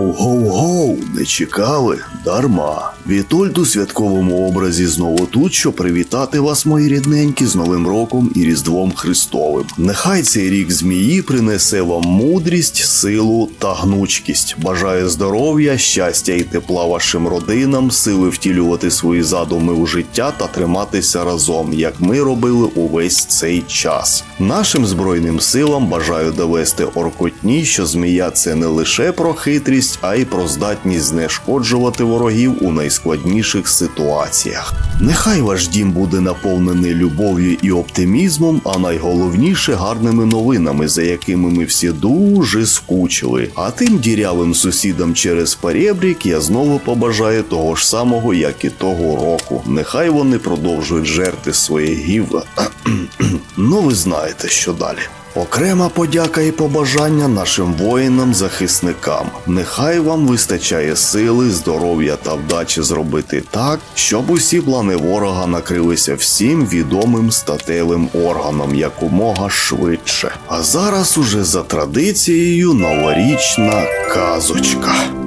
Гоу-гоу-гоу не чекали дарма. Вітольд у святковому образі знову тут, щоб привітати вас, мої рідненькі, з Новим роком і Різдвом Христовим. Нехай цей рік змії принесе вам мудрість, силу та гнучкість. Бажаю здоров'я, щастя і тепла вашим родинам, сили втілювати свої задуми у життя та триматися разом, як ми робили увесь цей час. Нашим збройним силам бажаю довести оркотні, що змія це не лише про хитрість, а й про здатність знешкоджувати ворогів у найскладніших ситуаціях. Нехай ваш дім буде наповнений любов'ю і оптимізмом, а найголовніше гарними новинами, за якими ми всі дуже скучили. А тим дірявим сусідам через перебрік я знову побажаю того ж самого, як і того року. Нехай вони продовжують жерти своє гівно. ну ви знаєте, що далі. Окрема подяка і побажання нашим воїнам-захисникам. Нехай вам вистачає сили, здоров'я та вдачі зробити так, щоб усі плани ворога накрилися всім відомим статевим органом якомога швидше. А зараз уже за традицією новорічна казочка.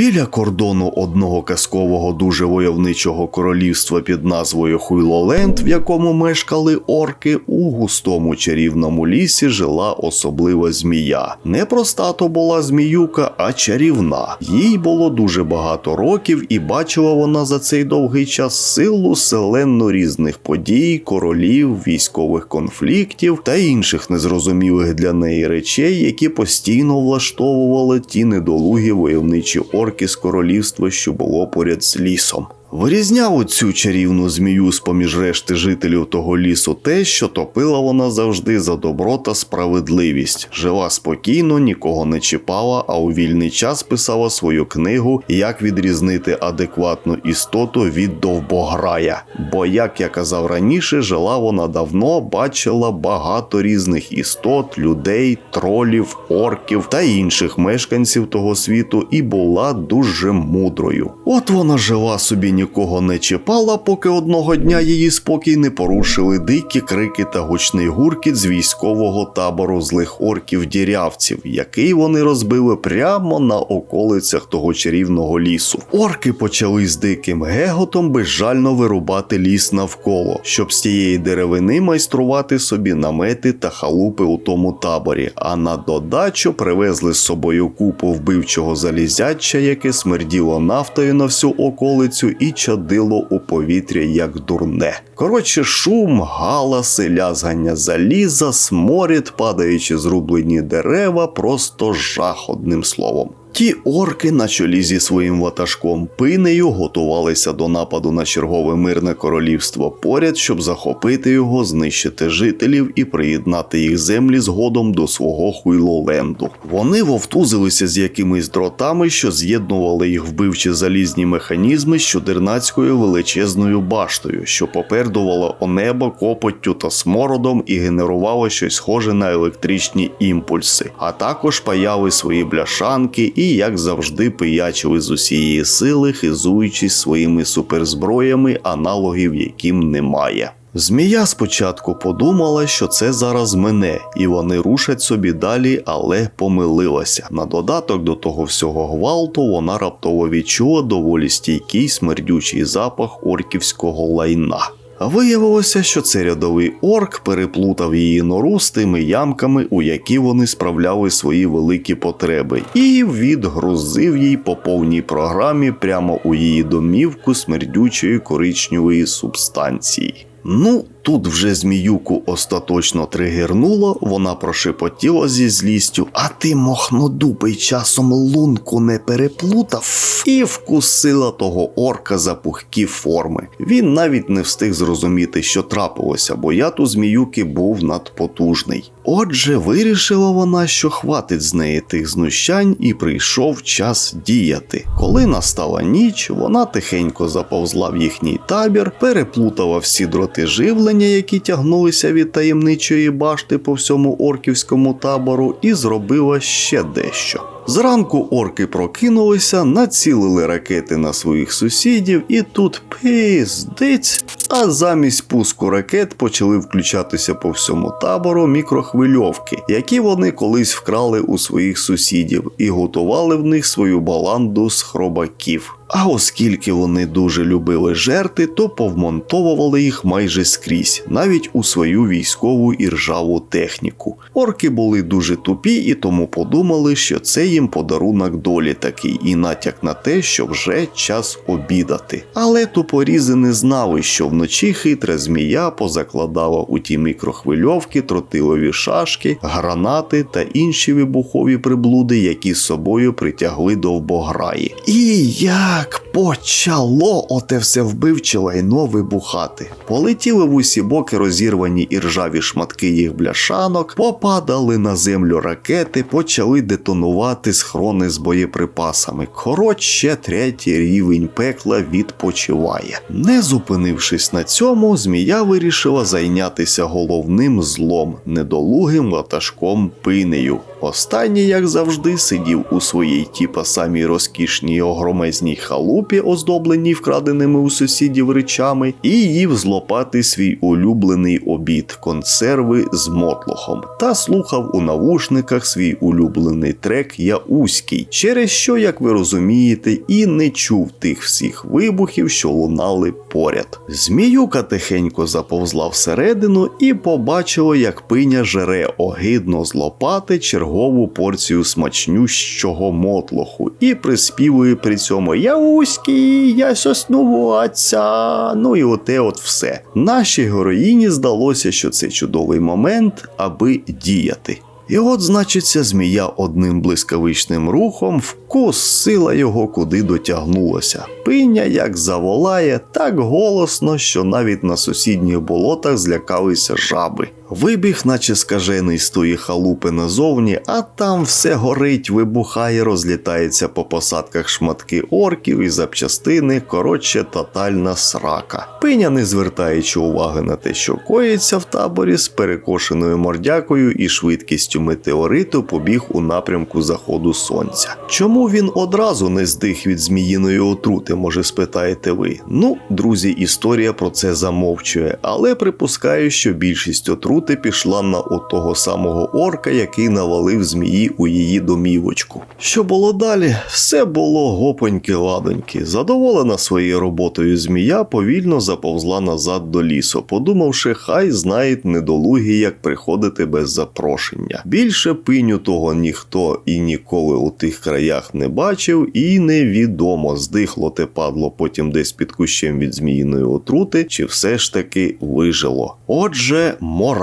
Біля кордону одного казкового дуже войовничого королівства під назвою Хуйлоленд, в якому мешкали орки, у густому чарівному лісі жила особлива змія. Не проста то була зміюка, а чарівна. Їй було дуже багато років, і бачила вона за цей довгий час силу селенно різних подій, королів, військових конфліктів та інших незрозумілих для неї речей, які постійно влаштовували ті недолугі войовничі орки з королівства, що було поряд з лісом. Вирізняв цю чарівну змію з поміж решти жителів того лісу те, що топила вона завжди за добро та справедливість. Жила спокійно, нікого не чіпала, а у вільний час писала свою книгу Як відрізнити адекватну істоту від довбограя. Бо, як я казав раніше, жила вона давно, бачила багато різних істот, людей, тролів, орків та інших мешканців того світу і була дуже мудрою. От вона жила собі нікого не чіпала, поки одного дня її спокій не порушили дикі крики та гучний гуркіт з військового табору злих орків дірявців, який вони розбили прямо на околицях того чарівного лісу. Орки почали з диким геготом безжально вирубати ліс навколо, щоб з тієї деревини майструвати собі намети та халупи у тому таборі. А на додачу привезли з собою купу вбивчого залізяча, яке смерділо нафтою на всю околицю і чадило у повітря як дурне. Коротше, шум, галаси, лязгання заліза, сморід, падаючи зрублені дерева, просто жах одним словом. Ті орки на чолі зі своїм ватажком пинею готувалися до нападу на чергове мирне королівство поряд, щоб захопити його, знищити жителів і приєднати їх землі згодом до свого хуйлоленду. Вони вовтузилися з якимись дротами, що з'єднували їх вбивчі залізні механізми з чудернацькою величезною баштою, що попердувало о небо копоттю та смородом і генерувало щось схоже на електричні імпульси, а також паяли свої бляшанки і, як завжди, пиячили з усієї сили, хизуючись своїми суперзброями, аналогів яким немає. Змія спочатку подумала, що це зараз мене, і вони рушать собі далі, але помилилася. На додаток до того всього гвалту вона раптово відчула доволі стійкий смердючий запах орківського лайна. Виявилося, що це рядовий орк переплутав її нору з тими ямками, у які вони справляли свої великі потреби, і відгрузив їй по повній програмі прямо у її домівку смердючої коричневої субстанції. Ну, тут вже зміюку остаточно тригернуло, вона прошепотіла зі злістю, а ти, мохнодупий, часом лунку не переплутав і вкусила того орка за пухкі форми. Він навіть не встиг зрозуміти, що трапилося, бо яд у зміюки був надпотужний. Отже, вирішила вона, що хватить з неї тих знущань, і прийшов час діяти. Коли настала ніч, вона тихенько заповзла в їхній табір, переплутала всі дроти живлення, які тягнулися від таємничої башти по всьому орківському табору, і зробила ще дещо. Зранку орки прокинулися, націлили ракети на своїх сусідів, і тут пиздець. А замість пуску ракет почали включатися по всьому табору мікрохвильовки, які вони колись вкрали у своїх сусідів і готували в них свою баланду з хробаків. А оскільки вони дуже любили жерти, то повмонтовували їх майже скрізь, навіть у свою військову і ржаву техніку. Орки були дуже тупі і тому подумали, що це їм подарунок долі такий, і натяк на те, що вже час обідати. Але тупорізи не знали, що вночі хитра змія позакладала у ті мікрохвильовки, тротилові шашки, гранати та інші вибухові приблуди, які з собою притягли довбограї. І як почало оте все вбивче лайно вибухати. Полетіли в усі боки розірвані і ржаві шматки їх бляшанок, попадали на землю ракети, почали детонувати схрони з боєприпасами. Коротше, третій рівень пекла відпочиває. Не зупинившись на цьому, змія вирішила зайнятися головним злом недолугим ватажком пинею. Останній, як завжди, сидів у своїй тіпа самій розкішній огромезній халупі, оздобленій вкраденими у сусідів речами, і їв з лопати свій улюблений обід консерви з мотлохом, та слухав у навушниках свій улюблений трек Яузький, через що, як ви розумієте, і не чув тих всіх вибухів, що лунали поряд. Зміюка тихенько заповзла всередину і побачила, як пиня жере огидно з лопати чергову порцію смачнющого мотлоху і приспівує при цьому Яузький, я соснуватся. Ну і оте от все. Нашій героїні здалося, що це чудовий момент, аби діяти. І от, значиться, змія одним блискавичним рухом вкусила його, куди дотягнулося. Пиня як заволає так голосно, що навіть на сусідніх болотах злякалися жаби. Вибіг, наче скажений з тої халупи назовні, а там все горить, вибухає, розлітається по посадках шматки орків і запчастини, коротше, тотальна срака. Пиня, не звертаючи уваги на те, що коїться в таборі, з перекошеною мордякою і швидкістю метеориту побіг у напрямку заходу сонця. Чому він одразу не здих від зміїної отрути, може спитаєте ви? Ну, друзі, історія про це замовчує, але припускаю, що більшість отрути пішла на отого самого орка, який навалив змії у її домівочку. Що було далі? Все було гопоньки ладоньки. Задоволена своєю роботою змія повільно заповзла назад до лісу, подумавши, хай знають недолугі, як приходити без запрошення. Більше пиню того ніхто і ніколи у тих краях не бачив, і невідомо, здихло те падло потім десь під кущем від зміїної отрути, чи все ж таки вижило. Отже,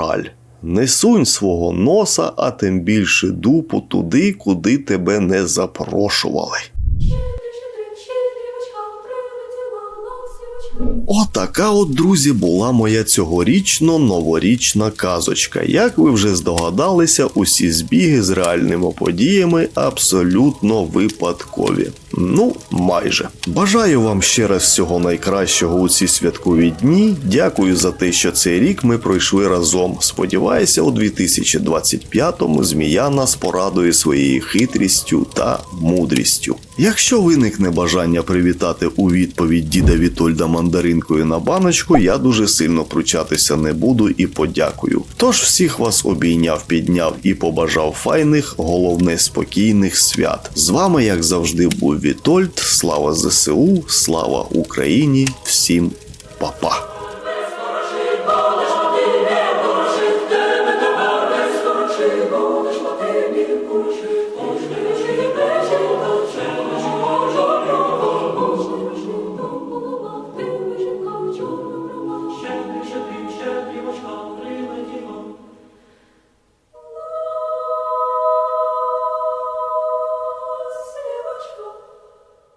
мораль. Не сунь свого носа, а тим більше дупу туди, куди тебе не запрошували. Отака от, друзі, була моя цьогорічно новорічна казочка. Як ви вже здогадалися, усі збіги з реальними подіями абсолютно випадкові. Ну, майже. Бажаю вам ще раз всього найкращого у ці святкові дні. Дякую за те, що цей рік ми пройшли разом. Сподіваюся, у 2025-му змія нас порадує своєю хитрістю та мудрістю. Якщо виникне бажання привітати у відповідь діда Вітольда мандаринкою на баночку, я дуже сильно пручатися не буду і подякую. Тож всіх вас обійняв, підняв і побажав файних, головне спокійних свят. З вами, як завжди, був Вітольд. Слава ЗСУ, слава Україні, всім па-па!